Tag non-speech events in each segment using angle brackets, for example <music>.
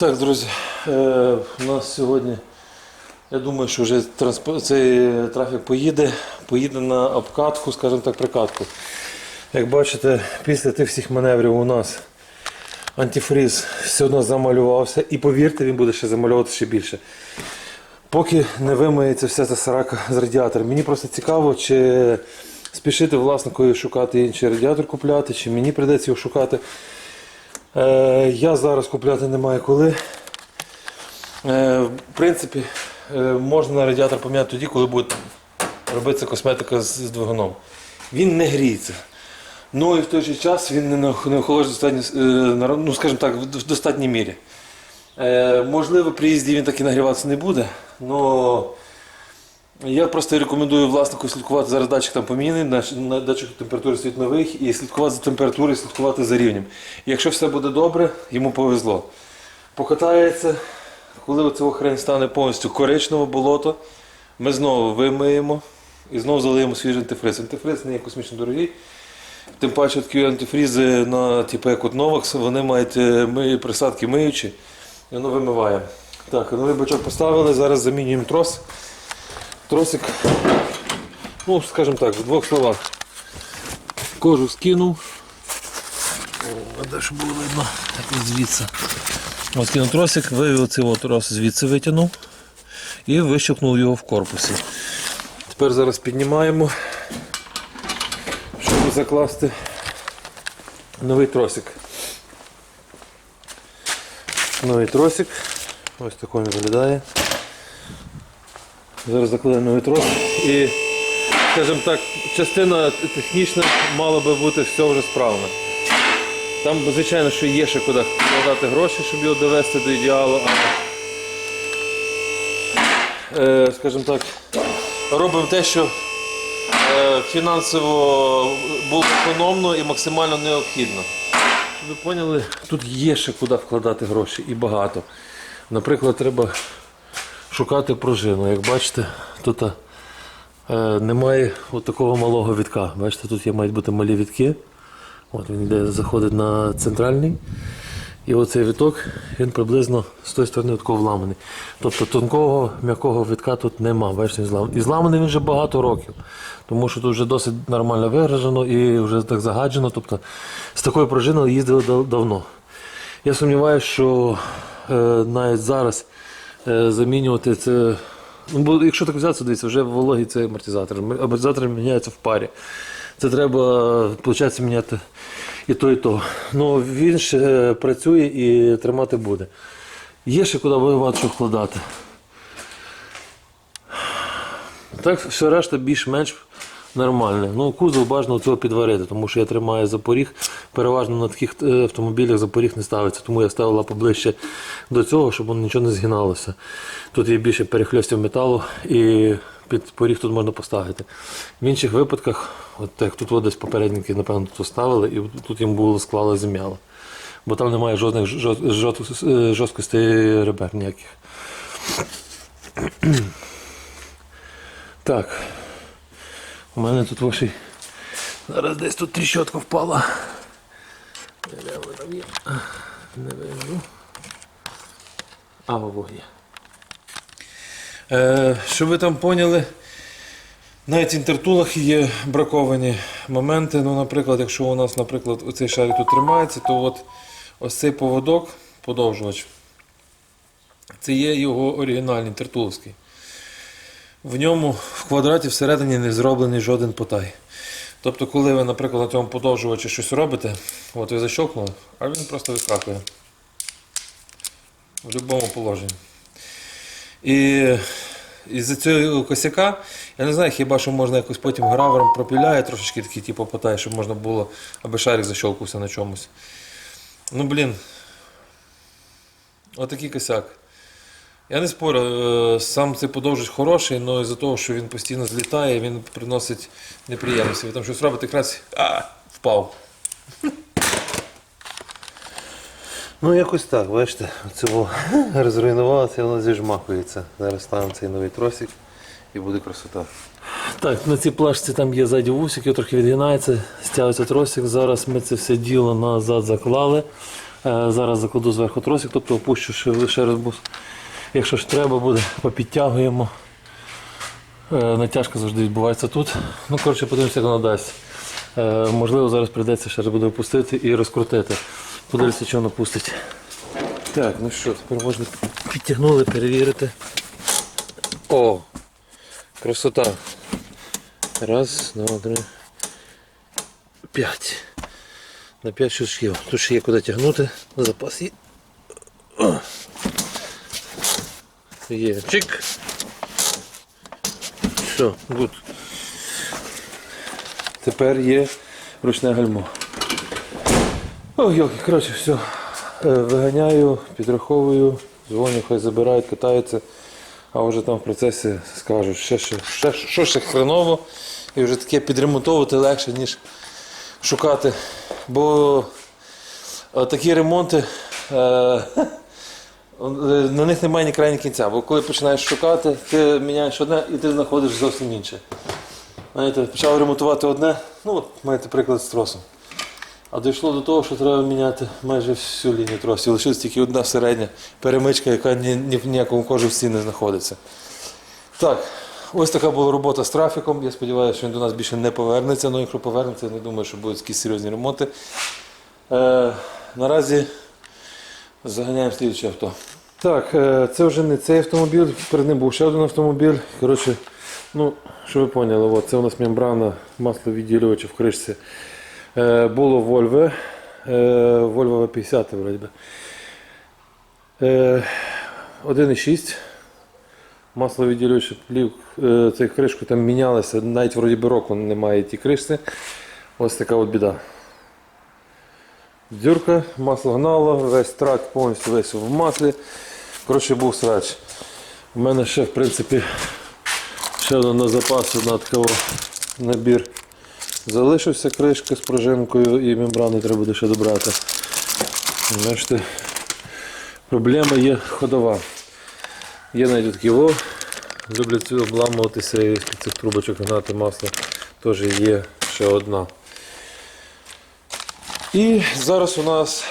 Так, друзі, е, у нас сьогодні, я думаю, що вже цей трафік поїде, поїде на обкатку, скажімо так, прикатку. Як бачите, після тих всіх маневрів у нас антифріз все одно замалювався і повірте, він буде ще замальовувати ще більше. Поки не вимиється вся ця сарака з радіатором. Мені просто цікаво, чи спішити власникові шукати інший радіатор купляти, чи мені прийдеться його шукати. Е, я зараз купляти не маю коли. Е, в принципі, е, можна радіатор поміняти тоді, коли буде робитися косметика з, двигуном. Він не гріється. Ну і в той же час він не нах- не охолоджується достатньо, ну, скажімо так, в достатній мірі. Можливо, при їзді він так і нагріватися не буде, але я просто рекомендую власнику слідкувати, зараз датчик там поміняний, на- датчик температури новий, і слідкувати за температурою, слідкувати за рівнем. І якщо все буде добре, йому повезло. Покатається, коли оцього хрень стане повністю коричневе болото, ми знову вимиємо і знову залиємо свіжий антифриз. Антифриз не є космічно дорогий. Тим паче такі антифрізи на типу як от Novax, вони мають е, ми, присадки миючі, і воно вимиває. Так, новий бачок поставили, зараз замінюємо трос. Тросик, ну, скажімо так, в двох словах. Кожу скинув. О, де щоб було видно, так ось звідси. Ось скинув тросик, вивів цей трос звідси витягнув і вищелкнув його в корпусі. Тепер зараз піднімаємо, щоб закласти новий тросик. Новий тросик. Ось такий він виглядає. Зараз закладемо новий трос і, скажімо так, частина технічна мала би бути все вже справна. Там, звичайно, що є ще куди вкладати гроші, щоб його довести до ідеалу. А, е, скажімо так, робимо те, що е, фінансово було економно і максимально необхідно. Ви поняли, тут є ще куди вкладати гроші і багато. Наприклад, треба шукати пружину. Як бачите, тут е, немає от такого малого вітка. Бачите, тут є, мають бути малі вітки. От він йде, заходить на центральний. І оцей віток він приблизно з тої сторони такого вламаний. Тобто тонкого м'якого вітка тут нема. Бачите, зламаний. І зламаний він вже багато років. Тому що тут вже досить нормально вигражено і вже так загаджено. Тобто з такою пружиною їздили давно. Я сумніваюся, що е, навіть зараз замінювати це. Ну, бо якщо так взяти, дивіться, вже вологий це амортизатор. Амортизатор міняється в парі. Це треба, виходить, міняти і то, і то. Ну він ще працює і тримати буде. Є ще куди воювати, що вкладати. Так, все решта більш-менш нормальне. Ну, кузов бажано цього підварити, тому що я тримаю запоріг. Переважно на таких е, автомобілях запоріг не ставиться, тому я ставила поближче до цього, щоб воно нічого не згиналося. Тут є більше перехльостів металу і під поріг тут можна поставити. В інших випадках, от як тут от десь попередники, напевно, тут ставили, і тут їм було склало зім'яло. Бо там немає жодних е, жорсткостей ребер ніяких. <clears throat> Так. У мене тут ваші. Зараз десь тут тріщотка впала. Де вона? Не вижу. А, во вогні. Е, щоб ви там поняли, навіть в інтертулах є браковані моменти. Ну, наприклад, якщо у нас, наприклад, оцей шарик тут тримається, то от ось цей поводок, подовжувач, це є його оригінальний інтертуловський. В ньому в квадраті всередині не зроблений жоден потай. Тобто, коли ви, наприклад, на цьому подовжувачі щось робите, от ви защелкнули, а він просто вискакує. В будь-якому положенні. І із-за цього косяка, я не знаю, хіба що можна якось потім гравером пропіляє трошечки такий типу потай, щоб можна було, аби шарик защелкувався на чомусь. Ну, блін. Отакий косяк. Я не спорю, е, сам цей подовжувач хороший, але з-за того, що він постійно злітає, він приносить неприємності. Ви там щось робите, якраз а, впав. Ну, якось так, бачите, цього <laughs> розруйнувалося, воно зіжмахується. Зараз ставимо цей новий тросик і буде красота. Так, на цій плашці там є ззаді вусик, його трохи відгинається, стягується тросик. Зараз ми це все діло назад заклали. Е, Зараз закладу зверху тросик, тобто опущу ще лише розбус. Якщо ж треба буде, попідтягуємо. Е, Натяжка завжди відбувається тут. Ну, коротше, подивимося, як воно дасть. Е, Можливо, зараз прийдеться ще буде опустити і розкрутити. Подивимося, що воно пустить. Так, ну що, тепер можна підтягнули, перевірити. О! Красота. Раз, два, три. П'ять. На п'ять щучків. Тут ще є куди тягнути. Запас є. О. Є. Чик. Все, гуд. Тепер є ручне гальмо. Ох, йолки, коротше, все. Е, Виганяю, підраховую, дзвоню, хай забирають, катаються, а вже там в процесі скажуть, ще, ще, ще, що ще хреново, і вже таке підремонтовувати легше, ніж шукати. Бо е, такі ремонти, е, <laughs> на них немає ні краю, ні кінця. Бо коли починаєш шукати, ти міняєш одне і ти знаходиш зовсім інше. Знаєте, почав ремонтувати одне, ну от маєте приклад з тросом. А дійшло до того, що треба міняти майже всю лінію тросів. Лишилась тільки одна середня перемичка, яка ні, ні в ніякому кожусі не знаходиться. Так, ось така була робота з трафіком. Я сподіваюся, що він до нас більше не повернеться. Ну, якщо повернеться, я не думаю, що будуть якісь серйозні ремонти. Е, наразі заганяємо слідче авто. Так, е, це вже не цей автомобіль, перед ним був ще один автомобіль. Коротше, ну, що ви поняли, от, це у нас мембрана масловідділювача в кришці. Е, було Volvo, Volvo V50 вроді би. Е, 1,6. Масловідділююча плів, цей кришку там мінялися, навіть вроді би року немає ті кришці. Ось така от біда. Дюрка, масло гнало, весь трак повністю весь в маслі. Коротше, був срач. У мене ще, в принципі, ще одна на запас одна така набір. Залишився кришка з пружинкою і мембрани треба буде ще добрати. Бачите, проблема є ходова. Є навіть такі о, люблять обламуватися і з цих трубочок гнати масло. Теж є ще одна. І зараз у нас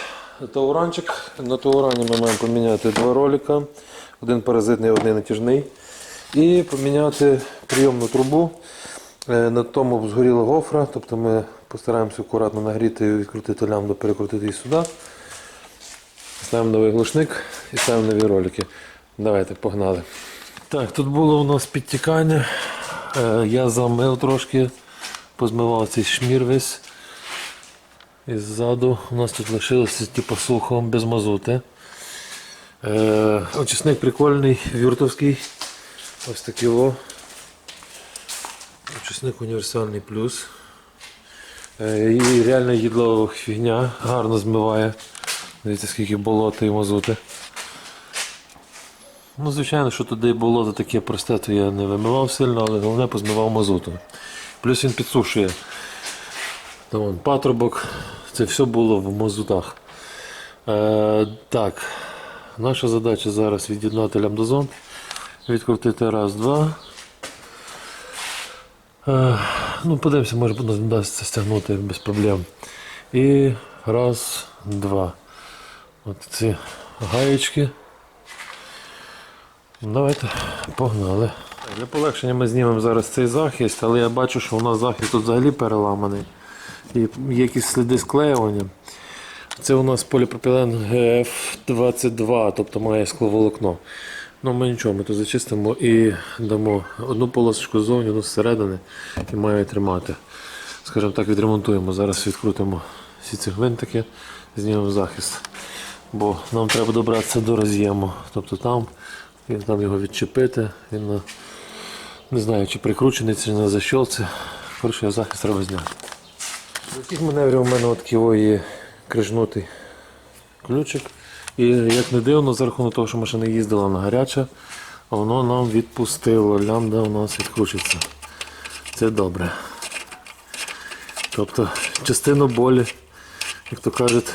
тауранчик. На таурані ми маємо поміняти два ролика. Один паразитний, один натяжний. І поміняти прийомну трубу. Е, На тому згоріла гофра, тобто ми постараємося акуратно нагріти і відкрутити лямбду, перекрутити її сюди. Ставимо новий глушник і ставимо нові ролики. Давайте, погнали. Так, тут було у нас підтікання. Е, Я замив трошки, позмивав цей шмір весь. І ззаду у нас тут лишилося типу сухо, без мазути. Е, очисник прикольний, вюртовський. Ось такий о. Очисник універсальний плюс. Е, і реально їдлова фігня, гарно змиває. Дивіться, скільки болота і мазути. Ну, звичайно, що туди болото таке просте, то я не вимивав сильно, але головне позмивав мазутом. Плюс він підсушує. Там патрубок, це все було в мазутах. Е, так, наша задача зараз від'єднати лямбдозон, відкрутити раз, два. Е, ну, подивимося, може вдасться стягнути без проблем. І раз, два. От ці гаєчки. Давайте, погнали. Для полегшення ми знімемо зараз цей захист, але я бачу, що у нас захист тут взагалі переламаний. І є якісь сліди склеювання. Це у нас поліпропілен GF22, тобто має скловолокно. Ну ми нічого, ми тут зачистимо і дамо одну полосочку ззовні, одну зсередини і має тримати. Скажімо так, відремонтуємо. Зараз відкрутимо всі ці гвинтики, знімемо захист. Бо нам треба добратися до роз'єму. Тобто там, і там його відчепити. Він на, не знаю, чи прикручений, чи на защолці. Коротше, захист треба зняти. З таких маневрів у мене такий о є крижнутий ключик. І як не дивно, за рахунок того, що машина їздила на гаряче, воно нам відпустило. Лямбда у нас відкручиться. Це добре. Тобто частину болі, як то кажуть,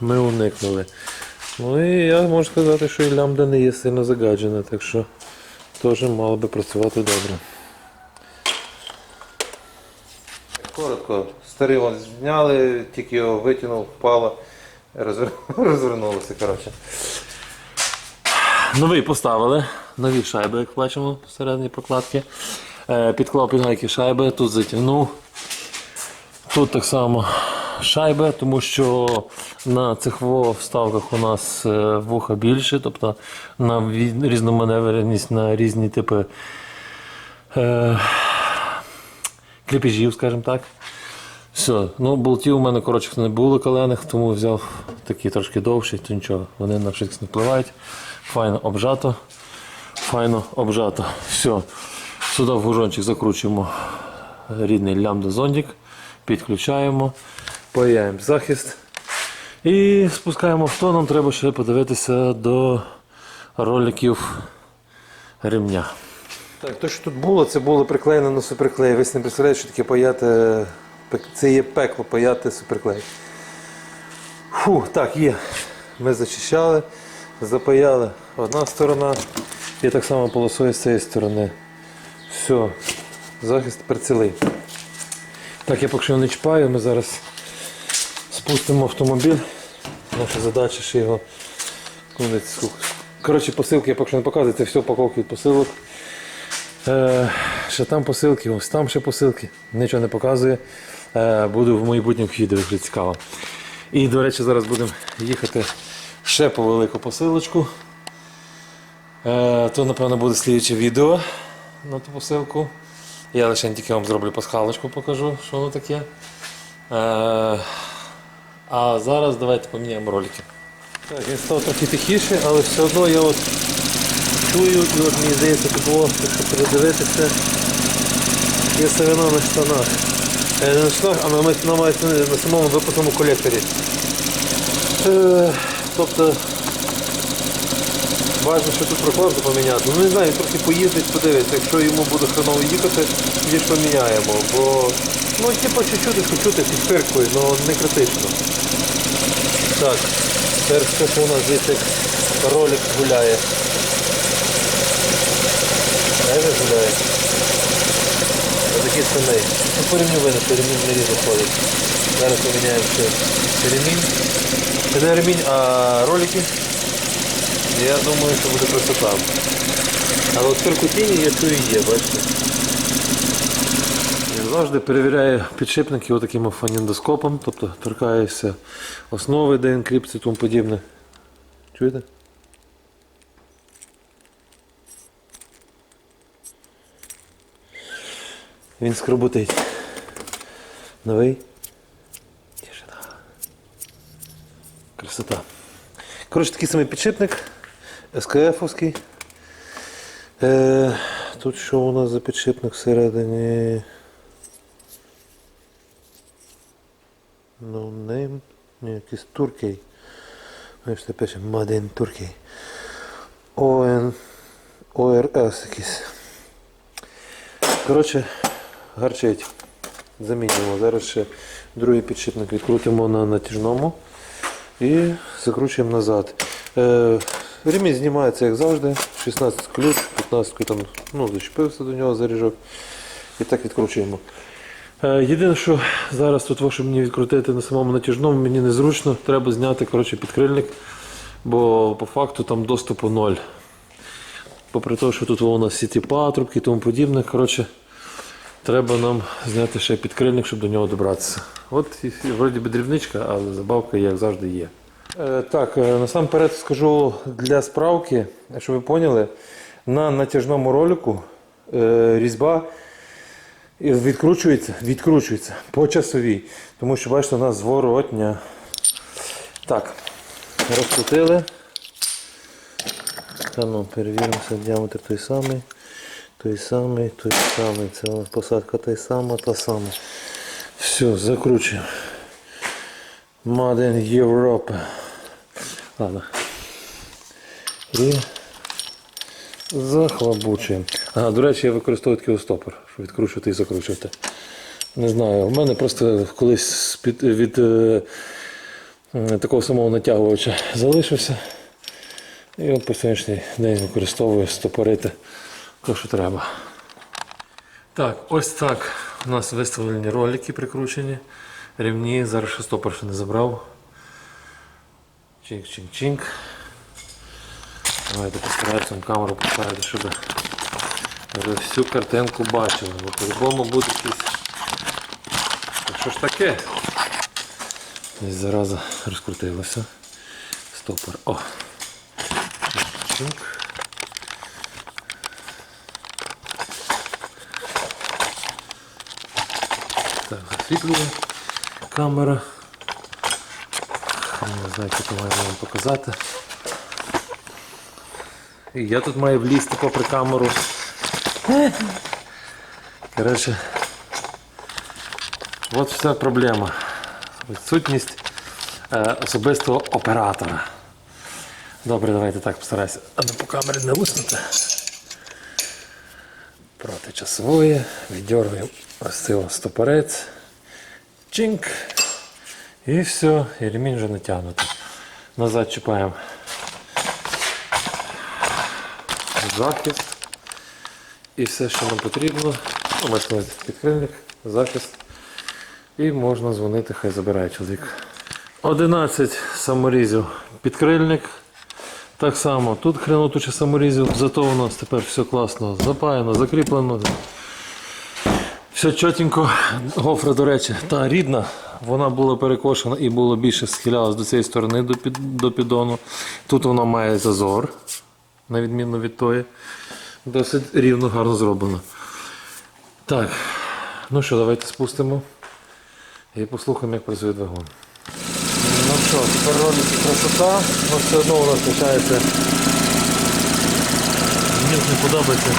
ми уникнули. Ну і я можу сказати, що і лямбда не є сильно загаджена, так що теж мало би працювати добре. Коротко, старий вон зняли, тільки його витягнув, впало. Розвер... <laughs> Розвернулося, коротше. Новий поставили, нові шайби, як бачимо, всередині прокладки. Е, Підклав під шайби, тут затягнув. Тут так само шайби, тому що на цих вставках у нас е, вуха більше, тобто на різноманевреність, на різні типи е, кліпіжів, скажімо так. Все, ну болтів у мене коротше не було калених, тому взяв такі трошки довші, то нічого, вони на шикс не впливають. Файно обжато. Файно обжато. Все. Сюди в гужончик закручуємо рідний лямбда зондик, підключаємо, паяємо захист і спускаємо в то. Нам треба ще подивитися до роликів ремня. Так, то, що тут було, це було приклеєно на суперклей. Ви не представляєте, що таке паяти. Це є пекло паяти суперклей. Фу, так, є. Ми зачищали, запаяли одна сторона і так само полосою з цієї сторони. Все, захист тепер цілий. Так, я поки що не чіпаю, ми зараз спустимо автомобіль. Наша задача ще його. Коротше, посилки я поки що не показую, це все упаковки від посилок. Е, ще там посилки, ось там ще посилки, нічого не показує. Е, буду в майбутніх відео, якщо цікаво. І, до речі, зараз будемо їхати ще по велику посилочку. Е, то, напевно, буде слідче відео на ту посилку. Я лише тільки вам зроблю пасхалочку, покажу, що воно таке. Е, а зараз давайте поміняємо ролики. Так, він став трохи тихіше, але все одно я от чую і от мені здається тут було, якщо передивитися, є сирена на штанах. Е, не на штанах, а на, на, самому випускному колекторі. Е, тобто Бажано, що тут прокладку поміняти. Ну не знаю, трохи поїздить, подивиться. Якщо йому буде хреново їхати, тоді ж поміняємо. Бо ну типу чуть-чуть почути підпиркою, але не критично. Так, тепер що у нас звідси ролик гуляє. Він гуляє? Отакий самий. Ну по ремню видно, що ремінь не різно ходить. Зараз поміняємо ще ремінь. Це не ремінь, а ролики. Я думаю, що буде красота. Але от перкутіння я чую є, бачите. Я завжди перевіряю підшипники отаким фаніндоскопом, тобто торкаюся основи, де інкрипції і тому подібне. Чуєте? Він скребутить. Новий. Тишина. Красота. Коротше, такий самий підшипник. СКФ-овський. Е, тут що у нас за підшипник всередині? No name. Ні, якийсь туркей. Бачите, пише Made in Turkey. ОН. ОРС якийсь. Коротше, гарчить. Замінюємо. Зараз ще другий підшипник відкрутимо на натяжному і закручуємо назад. Е, ремінь знімається як завжди. 16 ключ, 15 там ну, зачепився до нього заріжок. І так відкручуємо. Е, єдине, що зараз тут, щоб мені відкрутити на самому натяжному, мені незручно. Треба зняти коротше, підкрильник, бо по факту там доступу ноль. Попри те, що тут у нас всі ті патрубки і тому подібне. Коротше, Треба нам зняти ще підкрильник, щоб до нього добратися. От вроді би дрібничка, але забавка як завжди є. Е, так, е, насамперед скажу для справки, щоб ви поняли, на натяжному ролику е, різьба відкручується, відкручується по часовій. Тому що бачите, у нас зворотня. Так, розкрутили. Та ну, перевіримося, діаметр той самий. Той самий, той самий. Це у нас посадка та сама, та сама. Все, закручуємо. In Europe. Ладно. І захлобучуємо. Ага, до речі, я використовую такий стопор, щоб відкручувати і закручувати. Не знаю, у мене просто колись з-під- від е, е, такого самого натягувача залишився. І от по сьогоднішній день використовую стопорити то, що треба. Так, ось так у нас виставлені ролики прикручені. Рівні, зараз ще стопор ще не забрав. Чink-чink-чink. Давайте постараюся камеру поставити, щоб ви всю картинку бачили. Бо по-любому буде якийсь. Що ж таке? Десь зараза розкрутилася. Стопор. О! Чink. Так, засвітлює камера. Не знаю, що маю вам показати. І я тут маю влізти попри камеру. Коротше, от вся проблема. Відсутність е, особистого оператора. Добре, давайте так постараюся. Аби по камері не виснути. Проти часової. Віддергуємо ось цей стопорець. Чинк. І все, і ремінь вже натягнуто. Назад чіпаємо захист. І все, що нам потрібно. Ну, підкрильник, захист. І можна дзвонити, хай забирає чоловік. 11 саморізів підкрильник. Так само тут хренотуче саморізів, зато у нас тепер все класно запаяно, закріплено. Все чотенько. Гофра, до речі, та рідна, вона була перекошена і було більше схилялась до цієї сторони до, під, до піддону. Тут вона має зазор, на відміну від тої. Досить рівно, гарно зроблено. Так, ну що, давайте спустимо і послухаємо, як працює двигун. Ну що, тепер робиться красота, але все одно у нас лишається. Мені не подобається.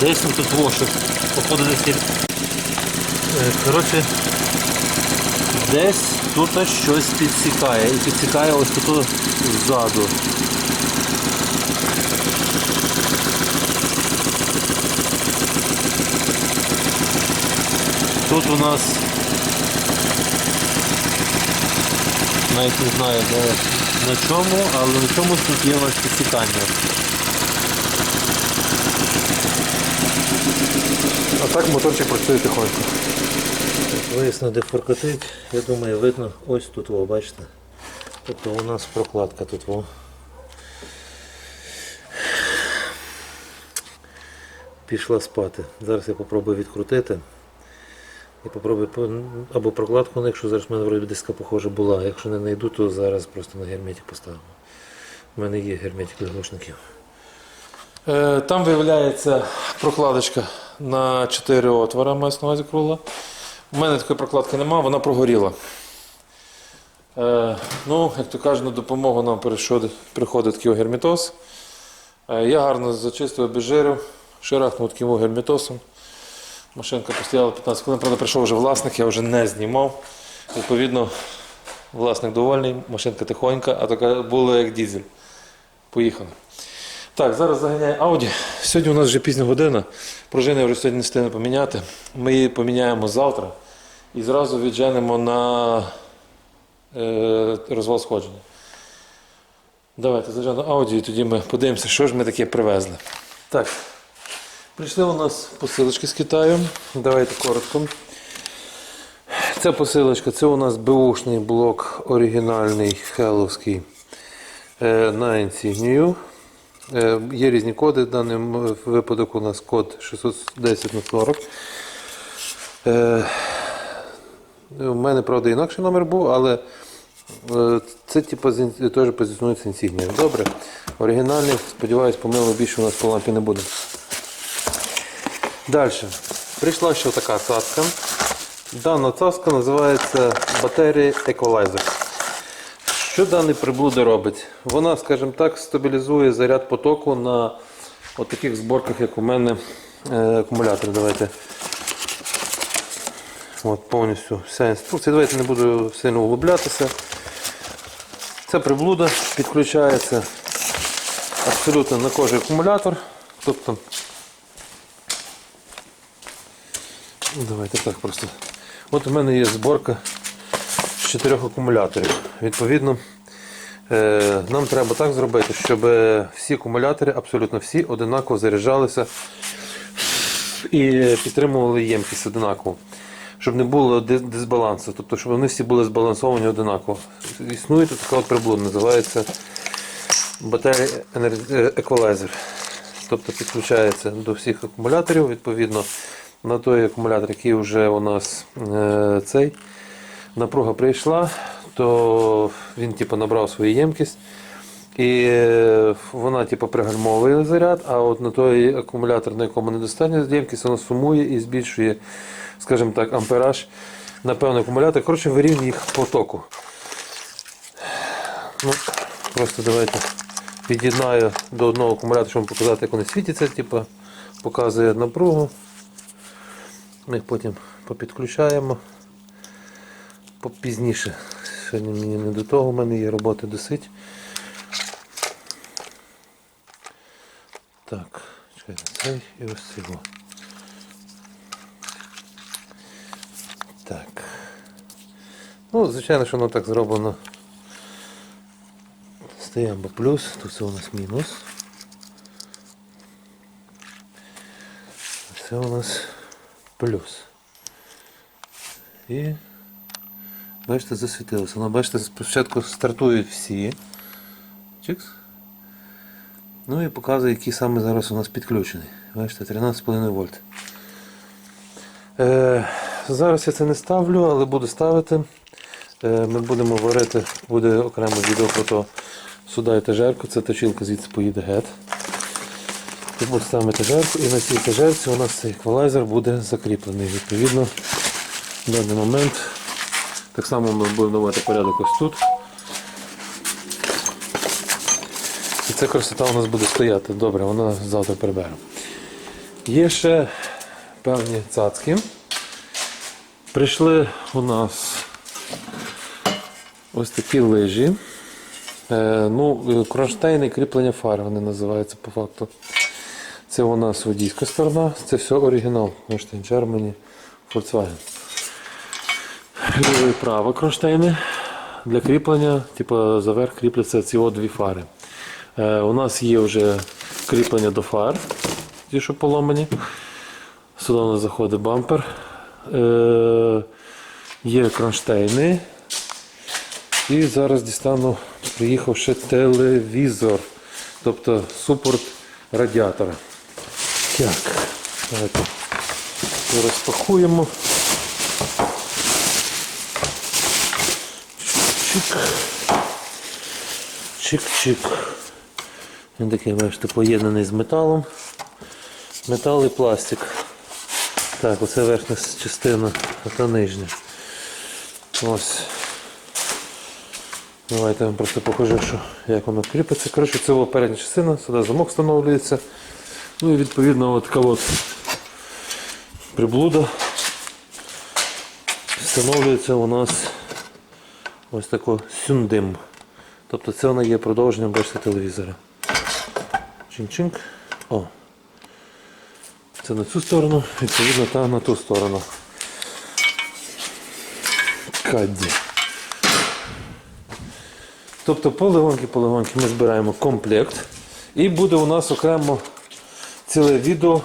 Десь він тут лошик. Походу десь. Е, Коротше, десь тут щось підсікає. І підсікає ось тут ззаду. Тут у нас навіть не знаю на чому, але на чомусь тут є ось підсікання. А так моторчик працює тихонько. Виясно, де форкотить, я думаю, видно ось тут, о, бачите. Тобто у нас прокладка тут. О. Пішла спати. Зараз я попробую відкрутити. І попробую або прокладку, якщо зараз в мене вроді диска похожа була. Якщо не знайду, то зараз просто на герметик поставимо. У мене є герметик для глушників. Е, Там виявляється прокладочка на 4 отвора, маю на. У мене такої прокладки немає, вона прогоріла. Е, ну, як то кажуть, на допомогу нам приходить, герметоз. Е, я гарно зачистив, обезжирив, ширахнув таким герметосом. Машинка постояла 15 хвилин, правда, прийшов вже власник, я вже не знімав. Відповідно, власник довольний, машинка тихонька, а така була як дізель. Поїхали. Так, зараз заганяє Audi. Сьогодні у нас вже пізня година. Пружини вже сьогодні не встигну поміняти. Ми її поміняємо завтра і зразу відженемо на е, розвал сходження. Давайте зажену Audi і тоді ми подивимося, що ж ми таке привезли. Так, прийшли у нас посилочки з Китаю. Давайте коротко. Ця посилочка, це у нас беушний блок оригінальний хеловський е, Insignia. Е, Є різні коди. В даному випадку у нас код 610 на 40. Е, У мене, правда, інакший номер був, але е, це типу, теж позиціонується інсігнією. Добре. Оригінальний, сподіваюсь, помилу більше у нас по лампі не буде. Далі. Прийшла ще така цаска. Дана цаска називається батарія Equalizer. Що даний приблуда робить? Вона, скажімо так, стабілізує заряд потоку на таких зборках, як у мене е, акумулятор. Давайте. От повністю вся інструкція. Давайте не буду сильно углублятися. Ця приблуда підключається абсолютно на кожен акумулятор. Тобто, ну, давайте так просто. От у мене є зборка чотирьох акумуляторів. Відповідно, е, нам треба так зробити, щоб всі акумулятори, абсолютно всі, одинаково заряджалися і підтримували ємкість одинаково. щоб не було дисбалансу, тобто, щоб вони всі були збалансовані одинаково. Існує тут така от приблуда, називається батарія еквалайзер. Тобто підключається до всіх акумуляторів, відповідно на той акумулятор, який вже у нас е, цей напруга прийшла, то він типу, набрав свою ємкість. І е, вона типу, пригальмовує заряд, а от на той акумулятор, на якому недостатньо ємкість, вона сумує і збільшує, скажімо так, ампераж на певний акумулятор. Коротше, вирівнює їх по току. Ну, просто давайте під'єднаю до одного акумулятора, щоб вам показати, як вони світяться, типу, показує напругу. Ми їх потім попідключаємо попізніше. Сьогодні мені не до того, в мене є роботи досить. Так, чекайте, цей і ось цього. Так. Ну, звичайно, що воно так зроблено. Стаємо плюс, тут це у нас мінус. Це у нас плюс. І бачите, засвітилося. Ну, бачите, спочатку стартують всі. Чикс. Ну і показує, який саме зараз у нас підключений. Бачите, 13,5 вольт. Е, зараз я це не ставлю, але буду ставити. Е, ми будемо варити, буде окремо відео про то сюди етажерку. Це точилка звідси поїде гет. Буде ставимо етажерку, і на цій етажерці у нас цей еквалайзер буде закріплений. Відповідно, в даний момент так само ми будемо давати порядок ось тут. І ця красота у нас буде стояти. Добре, вона завтра приберемо. Є ще певні цацки. Прийшли у нас ось такі лижі. Е, ну, кронштейни кріплення фар вони називаються по факту. Це у нас водійська сторона, це все оригінал. Кронштейн Germany, Volkswagen. Ліва і права кронштейни. Для кріплення, типу, заверх кріпляться ці дві фари. Е, у нас є вже кріплення до фар, ті, що поломані. Сюди у нас заходить бампер. Е, є кронштейни. І зараз дістану, приїхав ще телевізор, тобто супорт радіатора. Так, давайте розпакуємо. Чик. Чик-чик. Він такий, бачите, поєднаний з металом. Метал і пластик. Так, оце верхня частина, а та нижня. Ось. Давайте я вам просто покажу, що, як воно кріпиться. Коротше, це передня частина, сюди замок встановлюється. Ну і відповідно така от приблуда встановлюється у нас ось тако сюндим. Тобто це вона є продовженням, бачите, телевізора. Чин-чинк. О. Це на цю сторону, відповідно, та на ту сторону. Кадді. Тобто полегоньки ми збираємо комплект. І буде у нас окремо ціле відео.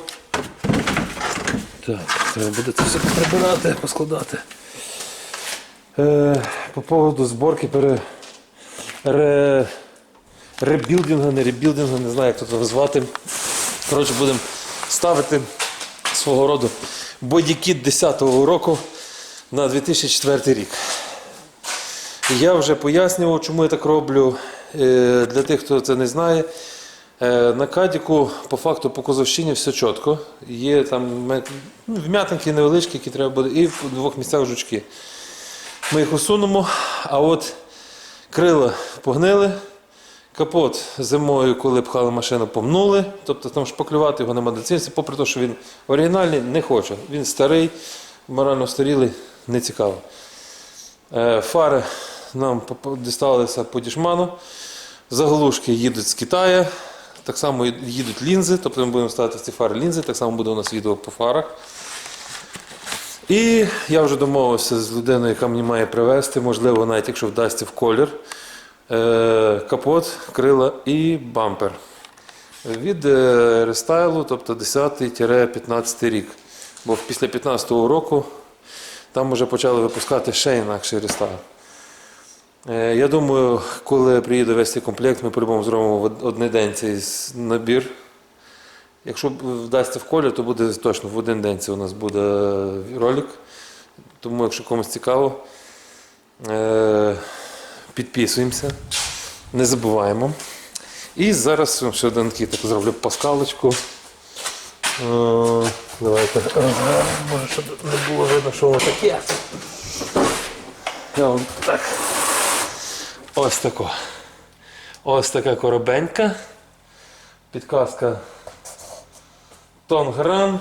Так, треба буде це все прибирати, поскладати. Е, по поводу зборки пере, ре, ребілдинга, не ребілдинга, не знаю, як це назвати. Коротше, будемо ставити свого роду бодікіт 10-го року на 2004 рік. Я вже пояснював, чому я так роблю. Е, Для тих, хто це не знає. Е, На кадіку по факту по козовщині все чітко. Є там ну, вм'ятинки невеличкі, які треба буде, і в двох місцях жучки. Ми їх усунемо, а от крила погнили, капот зимою, коли пхали машину, помнули. Тобто там шпаклювати його нема доцільності, попри те, що він оригінальний, не хоче. Він старий, морально старілий, не цікаво. Е, Фари нам дісталися по дішману. Заглушки їдуть з Китаю. Так само їдуть лінзи, тобто ми будемо ставити ці фари лінзи, так само буде у нас відео по фарах. І я вже домовився з людиною, яка мені має привезти, можливо, навіть якщо вдасться в колір. е, Капот, крила і бампер. Від е, рестайлу, тобто 10-15 рік. Бо після 15-го року Там вже почали випускати ще інакший рестайль. Е, Я думаю, коли приїде весь цей комплект, ми по-любому зробимо в один день цей набір. Якщо вдасться в колі, то буде точно в один день це у нас буде ролик. Тому, якщо комусь цікаво, е, підписуємося, не забуваємо. І зараз ще один так зроблю паскалочку. Е, Давайте. Може, щоб не було видно, що воно таке. Я вам так. Ось тако. Ось така коробенька. Підказка Тонграм.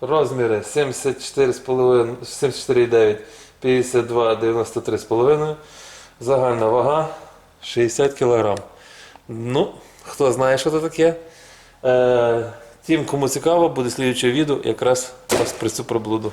Розміри 74,5, 74,9, 52, 93,5. Загальна вага 60 кг. Ну, хто знає, що це таке. Е, тим, кому цікаво, буде слідче відео якраз про цю приблуду.